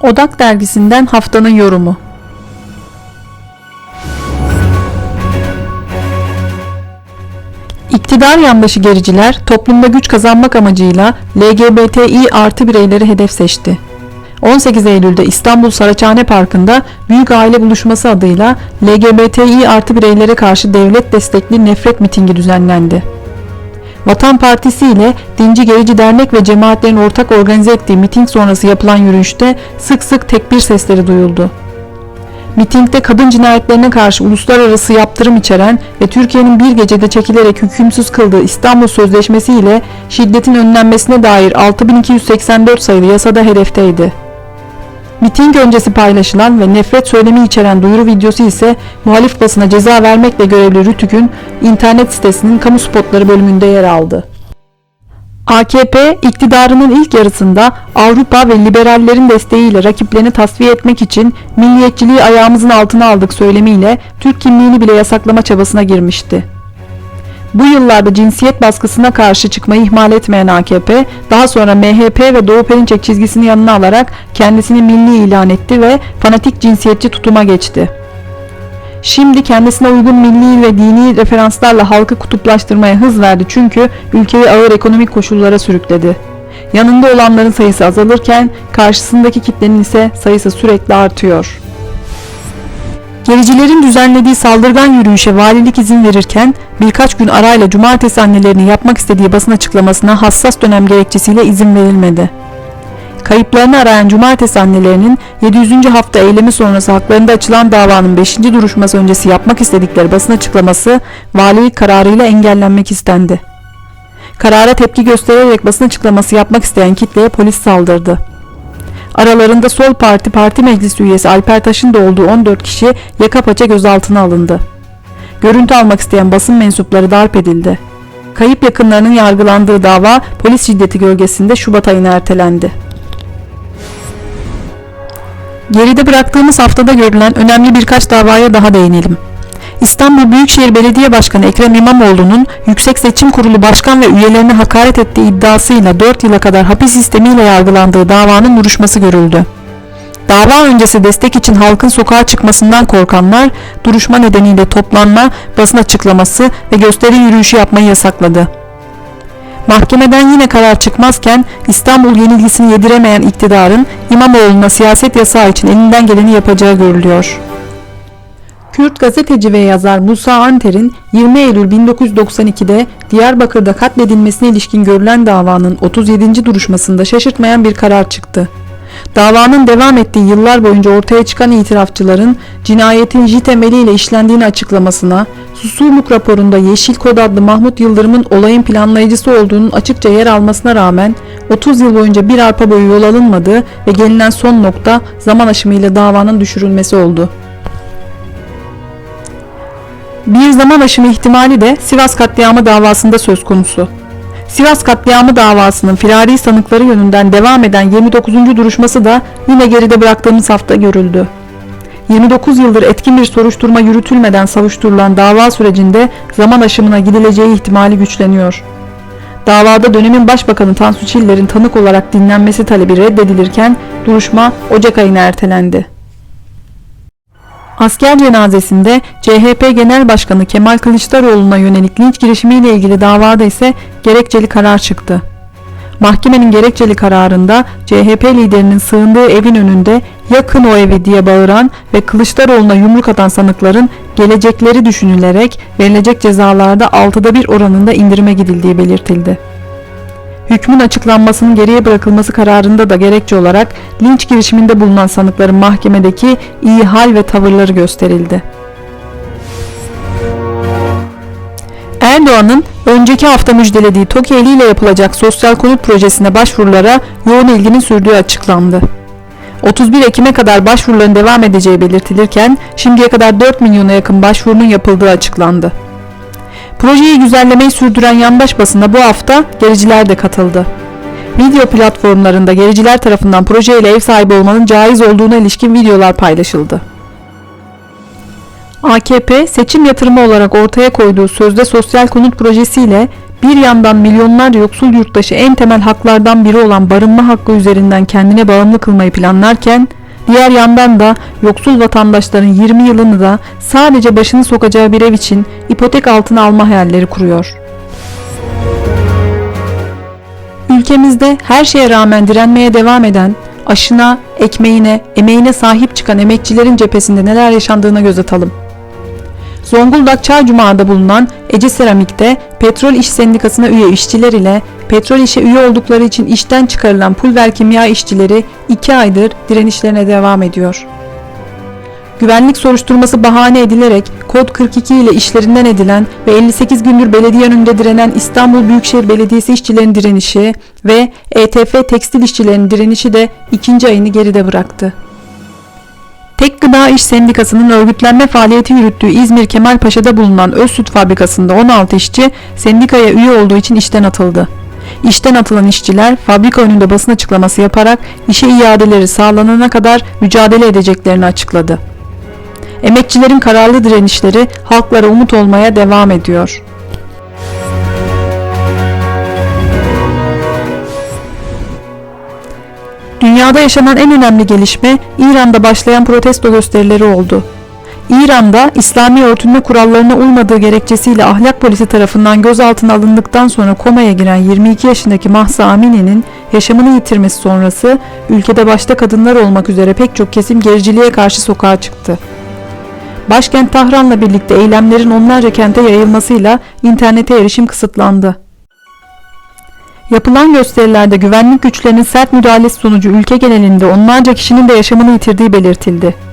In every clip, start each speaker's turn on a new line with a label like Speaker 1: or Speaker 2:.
Speaker 1: Odak dergisinden haftanın yorumu. İktidar yandaşı gericiler toplumda güç kazanmak amacıyla LGBTİ artı bireyleri hedef seçti. 18 Eylül'de İstanbul Saraçhane Parkı'nda Büyük Aile Buluşması adıyla LGBTİ artı bireylere karşı devlet destekli nefret mitingi düzenlendi. Vatan Partisi ile Dinci Gerici Dernek ve cemaatlerin ortak organize ettiği miting sonrası yapılan yürüyüşte sık sık tekbir sesleri duyuldu. Mitingde kadın cinayetlerine karşı uluslararası yaptırım içeren ve Türkiye'nin bir gecede çekilerek hükümsüz kıldığı İstanbul Sözleşmesi ile şiddetin önlenmesine dair 6284 sayılı yasada hedefteydi. Miting öncesi paylaşılan ve nefret söylemi içeren duyuru videosu ise muhalif basına ceza vermekle görevli Rütük'ün internet sitesinin kamu spotları bölümünde yer aldı. AKP iktidarının ilk yarısında Avrupa ve liberallerin desteğiyle rakiplerini tasfiye etmek için milliyetçiliği ayağımızın altına aldık söylemiyle Türk kimliğini bile yasaklama çabasına girmişti. Bu yıllarda cinsiyet baskısına karşı çıkmayı ihmal etmeyen AKP, daha sonra MHP ve Doğu Perinçek çizgisini yanına alarak kendisini milli ilan etti ve fanatik cinsiyetçi tutuma geçti. Şimdi kendisine uygun milli ve dini referanslarla halkı kutuplaştırmaya hız verdi çünkü ülkeyi ağır ekonomik koşullara sürükledi. Yanında olanların sayısı azalırken karşısındaki kitlenin ise sayısı sürekli artıyor. Gericilerin düzenlediği saldırgan yürüyüşe valilik izin verirken birkaç gün arayla cumartesi annelerini yapmak istediği basın açıklamasına hassas dönem gerekçesiyle izin verilmedi. Kayıplarını arayan cumartesi annelerinin 700. hafta eylemi sonrası haklarında açılan davanın 5. duruşması öncesi yapmak istedikleri basın açıklaması valilik kararıyla engellenmek istendi. Karara tepki göstererek basın açıklaması yapmak isteyen kitleye polis saldırdı. Aralarında Sol Parti Parti Meclis üyesi Alper Taş'ın da olduğu 14 kişi yaka paça gözaltına alındı. Görüntü almak isteyen basın mensupları darp edildi. Kayıp yakınlarının yargılandığı dava polis şiddeti gölgesinde Şubat ayına ertelendi. Geride bıraktığımız haftada görülen önemli birkaç davaya daha değinelim. İstanbul Büyükşehir Belediye Başkanı Ekrem İmamoğlu'nun Yüksek Seçim Kurulu Başkan ve üyelerine hakaret ettiği iddiasıyla 4 yıla kadar hapis sistemiyle yargılandığı davanın duruşması görüldü. Dava öncesi destek için halkın sokağa çıkmasından korkanlar duruşma nedeniyle toplanma, basın açıklaması ve gösteri yürüyüşü yapmayı yasakladı. Mahkemeden yine karar çıkmazken İstanbul yenilgisini yediremeyen iktidarın İmamoğlu'na siyaset yasağı için elinden geleni yapacağı görülüyor. Kürt gazeteci ve yazar Musa Anter'in 20 Eylül 1992'de Diyarbakır'da katledilmesine ilişkin görülen davanın 37. duruşmasında şaşırtmayan bir karar çıktı. Davanın devam ettiği yıllar boyunca ortaya çıkan itirafçıların cinayetin J temeliyle işlendiğini açıklamasına, Susurluk raporunda Yeşil Kod adlı Mahmut Yıldırım'ın olayın planlayıcısı olduğunun açıkça yer almasına rağmen 30 yıl boyunca bir arpa boyu yol alınmadığı ve gelinen son nokta zaman aşımıyla davanın düşürülmesi oldu. Bir zaman aşımı ihtimali de Sivas katliamı davasında söz konusu. Sivas katliamı davasının firari sanıkları yönünden devam eden 29. duruşması da yine geride bıraktığımız hafta görüldü. 29 yıldır etkin bir soruşturma yürütülmeden savuşturulan dava sürecinde zaman aşımına gidileceği ihtimali güçleniyor. Davada dönemin başbakanı Tansu Çiller'in tanık olarak dinlenmesi talebi reddedilirken duruşma Ocak ayına ertelendi. Asker cenazesinde CHP Genel Başkanı Kemal Kılıçdaroğlu'na yönelik linç girişimiyle ilgili davada ise gerekçeli karar çıktı. Mahkemenin gerekçeli kararında CHP liderinin sığındığı evin önünde yakın o evi diye bağıran ve Kılıçdaroğlu'na yumruk atan sanıkların gelecekleri düşünülerek verilecek cezalarda altıda bir oranında indirime gidildiği belirtildi. Hükmün açıklanmasının geriye bırakılması kararında da gerekçe olarak linç girişiminde bulunan sanıkların mahkemedeki iyi hal ve tavırları gösterildi. Erdoğan'ın önceki hafta müjdelediği TOKİ eliyle yapılacak sosyal konut projesine başvurulara yoğun ilginin sürdüğü açıklandı. 31 Ekim'e kadar başvuruların devam edeceği belirtilirken şimdiye kadar 4 milyona yakın başvurunun yapıldığı açıklandı. Projeyi güzellemeyi sürdüren yandaş basına bu hafta gericiler de katıldı. Video platformlarında gericiler tarafından projeyle ev sahibi olmanın caiz olduğuna ilişkin videolar paylaşıldı. AKP seçim yatırımı olarak ortaya koyduğu sözde sosyal konut projesiyle bir yandan milyonlarca yoksul yurttaşı en temel haklardan biri olan barınma hakkı üzerinden kendine bağımlı kılmayı planlarken, diğer yandan da yoksul vatandaşların 20 yılını da sadece başını sokacağı bir ev için ipotek altına alma hayalleri kuruyor. Ülkemizde her şeye rağmen direnmeye devam eden, aşına, ekmeğine, emeğine sahip çıkan emekçilerin cephesinde neler yaşandığına göz atalım. Zonguldak Çaycuma'da bulunan Ece Seramik'te Petrol İş Sendikası'na üye işçiler ile petrol işe üye oldukları için işten çıkarılan pulver kimya işçileri 2 aydır direnişlerine devam ediyor. Güvenlik soruşturması bahane edilerek kod 42 ile işlerinden edilen ve 58 gündür belediye önünde direnen İstanbul Büyükşehir Belediyesi işçilerin direnişi ve ETF tekstil işçilerinin direnişi de ikinci ayını geride bıraktı. Tek Gıda İş Sendikası'nın örgütlenme faaliyeti yürüttüğü İzmir Kemalpaşa'da bulunan öz süt fabrikasında 16 işçi sendikaya üye olduğu için işten atıldı. İşten atılan işçiler fabrika önünde basın açıklaması yaparak işe iadeleri sağlanana kadar mücadele edeceklerini açıkladı. Emekçilerin kararlı direnişleri halklara umut olmaya devam ediyor. Dünyada yaşanan en önemli gelişme İran'da başlayan protesto gösterileri oldu. İran'da İslami örtünme kurallarına uymadığı gerekçesiyle ahlak polisi tarafından gözaltına alındıktan sonra komaya giren 22 yaşındaki Mahsa Amini'nin yaşamını yitirmesi sonrası ülkede başta kadınlar olmak üzere pek çok kesim gericiliğe karşı sokağa çıktı. Başkent Tahran'la birlikte eylemlerin onlarca kente yayılmasıyla internete erişim kısıtlandı. Yapılan gösterilerde güvenlik güçlerinin sert müdahalesi sonucu ülke genelinde onlarca kişinin de yaşamını yitirdiği belirtildi.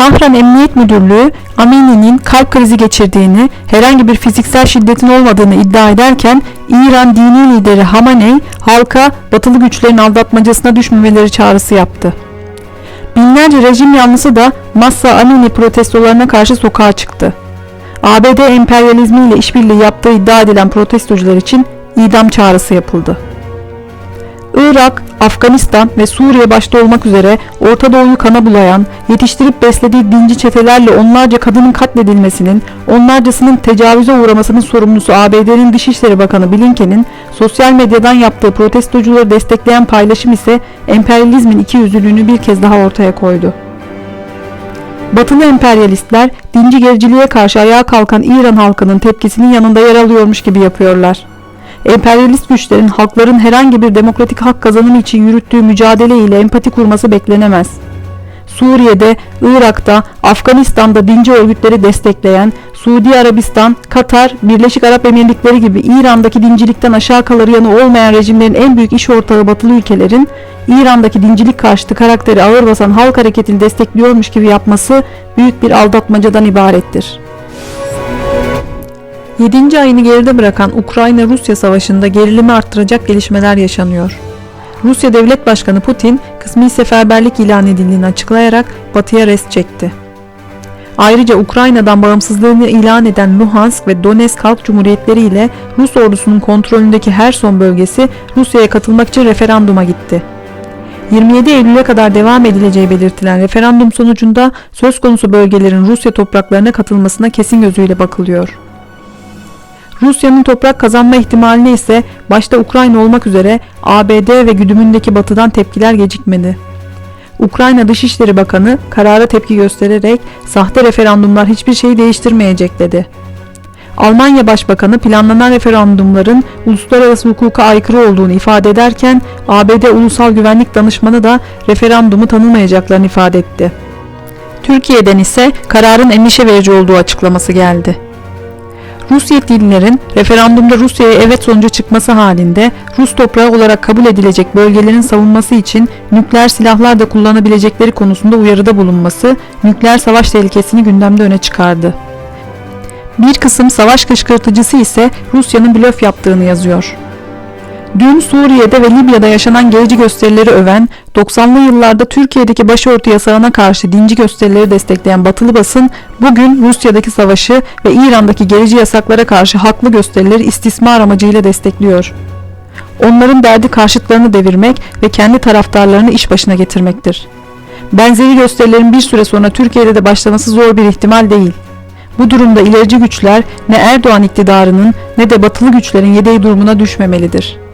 Speaker 1: Tahran Emniyet Müdürlüğü Amini'nin kalp krizi geçirdiğini, herhangi bir fiziksel şiddetin olmadığını iddia ederken İran dini lideri Hamaney halka batılı güçlerin aldatmacasına düşmemeleri çağrısı yaptı. Binlerce rejim yanlısı da Massa Amini protestolarına karşı sokağa çıktı. ABD emperyalizmiyle işbirliği yaptığı iddia edilen protestocular için idam çağrısı yapıldı. Irak, Afganistan ve Suriye başta olmak üzere Orta Doğu'yu kana bulayan, yetiştirip beslediği dinci çetelerle onlarca kadının katledilmesinin, onlarcasının tecavüze uğramasının sorumlusu ABD'nin Dışişleri Bakanı Blinken'in sosyal medyadan yaptığı protestocuları destekleyen paylaşım ise emperyalizmin ikiyüzlülüğünü bir kez daha ortaya koydu. Batılı emperyalistler dinci gericiliğe karşı ayağa kalkan İran halkının tepkisinin yanında yer alıyormuş gibi yapıyorlar emperyalist güçlerin halkların herhangi bir demokratik hak kazanımı için yürüttüğü mücadele ile empati kurması beklenemez. Suriye'de, Irak'ta, Afganistan'da dinci örgütleri destekleyen Suudi Arabistan, Katar, Birleşik Arap Emirlikleri gibi İran'daki dincilikten aşağı kalır yanı olmayan rejimlerin en büyük iş ortağı batılı ülkelerin İran'daki dincilik karşıtı karakteri ağır basan halk hareketini destekliyormuş gibi yapması büyük bir aldatmacadan ibarettir. 7. ayını geride bırakan Ukrayna-Rusya savaşında gerilimi arttıracak gelişmeler yaşanıyor. Rusya Devlet Başkanı Putin kısmi seferberlik ilan edildiğini açıklayarak batıya rest çekti. Ayrıca Ukrayna'dan bağımsızlığını ilan eden Luhansk ve Donetsk Halk Cumhuriyetleri ile Rus ordusunun kontrolündeki Herson bölgesi Rusya'ya katılmak için referanduma gitti. 27 Eylül'e kadar devam edileceği belirtilen referandum sonucunda söz konusu bölgelerin Rusya topraklarına katılmasına kesin gözüyle bakılıyor. Rusya'nın toprak kazanma ihtimaline ise başta Ukrayna olmak üzere ABD ve güdümündeki batıdan tepkiler gecikmedi. Ukrayna Dışişleri Bakanı karara tepki göstererek sahte referandumlar hiçbir şeyi değiştirmeyecek dedi. Almanya Başbakanı planlanan referandumların uluslararası hukuka aykırı olduğunu ifade ederken ABD Ulusal Güvenlik Danışmanı da referandumu tanımayacaklarını ifade etti. Türkiye'den ise kararın endişe verici olduğu açıklaması geldi. Rus yetkililerin referandumda Rusya'ya evet sonucu çıkması halinde Rus toprağı olarak kabul edilecek bölgelerin savunması için nükleer silahlar da kullanabilecekleri konusunda uyarıda bulunması nükleer savaş tehlikesini gündemde öne çıkardı. Bir kısım savaş kışkırtıcısı ise Rusya'nın blöf yaptığını yazıyor. Dün Suriye'de ve Libya'da yaşanan gerici gösterileri öven, 90'lı yıllarda Türkiye'deki başörtü yasağına karşı dinci gösterileri destekleyen batılı basın, bugün Rusya'daki savaşı ve İran'daki gerici yasaklara karşı haklı gösterileri istismar amacıyla destekliyor. Onların derdi karşıtlarını devirmek ve kendi taraftarlarını iş başına getirmektir. Benzeri gösterilerin bir süre sonra Türkiye'de de başlaması zor bir ihtimal değil. Bu durumda ilerici güçler ne Erdoğan iktidarının ne de batılı güçlerin yedeği durumuna düşmemelidir.